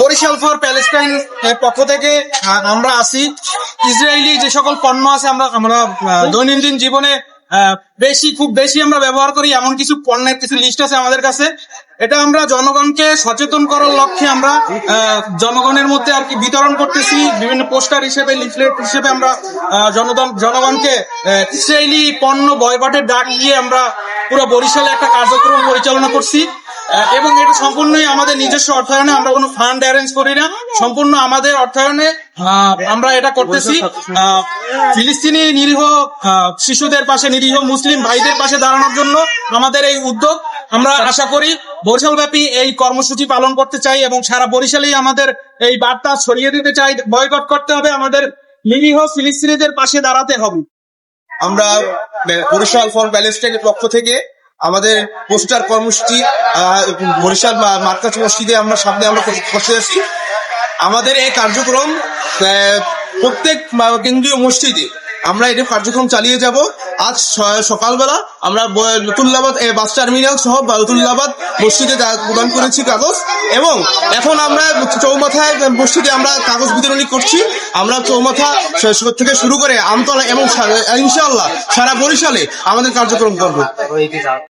Barishal for Palestine পক্ষ থেকে আমরা আসি। ইসরায়েলি যে সকল পণ্য আছে, আমরা আমরা দৈনন্দিন জীবনে বেশি, খুব বেশি আমরা ব্যবহার করি, এমন কিছু পণ্যের কিছু লিস্ট আছে আমাদের কাছে। এটা আমরা জনগণকে সচেতন করার লক্ষ্যে আমরা জনগণের মধ্যে আর কি বিতরণ করতেছি। বিভিন্ন পোস্টার হিসেবে, লিফলেট হিসেবে আমরা জনগণ, জনগণকে ইসরায়েলি পণ্য বয়কটের ডাক দিয়ে আমরা পুরো বরিশালে একটা কার্যক্রম পরিচালনা করছি। এবং এটা সম্পূর্ণই আমাদের নিজস্ব অর্থায়নে, আমরা কোনো ফান্ড অ্যারেঞ্জ করি না। সম্পূর্ণ আমাদের অর্থায়নে আমরা এটা করতেছি। ফিলিস্তিনি নিরীহ শিশুদের পাশে, নিরীহ মুসলিম ভাইদের পাশে দাঁড়ানোর জন্য আমাদের এই উদ্যোগ। আমরা আশা করি বরিশাল ব্যাপী এই কর্মসূচি পালন করতে চাই এবং সারা বরিশালেই আমাদের এই বার্তা ছড়িয়ে দিতে চাই। বয়কট করতে হবে আমাদের নিরীহ ফিলিস্তিনিদের পাশে দাঁড়াতে হবে। আমরা বরিশাল ফর প্যালেস্টাইনের পক্ষ থেকে আমাদের পোস্টার কর্মসূচি বরিশাল মার্কাজ মসজিদে আমরা সামনে আমরা বসে আছি আমাদের এই কার্যক্রম প্রত্যেক কেন্দ্রীয় মসজিদে আমরা এটা কার্যক্রম চালিয়ে যাব। আজ সকালবেলা আমরা নতুল্লাবাদ বাস টার্মিনাল সহ নতুল্লাবাদ মসজিদে প্রদান করেছি কাগজ এবং এখন আমরা চৌমাথায় মসজিদে আমরা কাগজ বিতরণী করছি। আমরা চৌমাথা থেকে শুরু করে আমতলা এবং ইনশাআল্লাহ সারা বরিশালে আমাদের কার্যক্রম করব।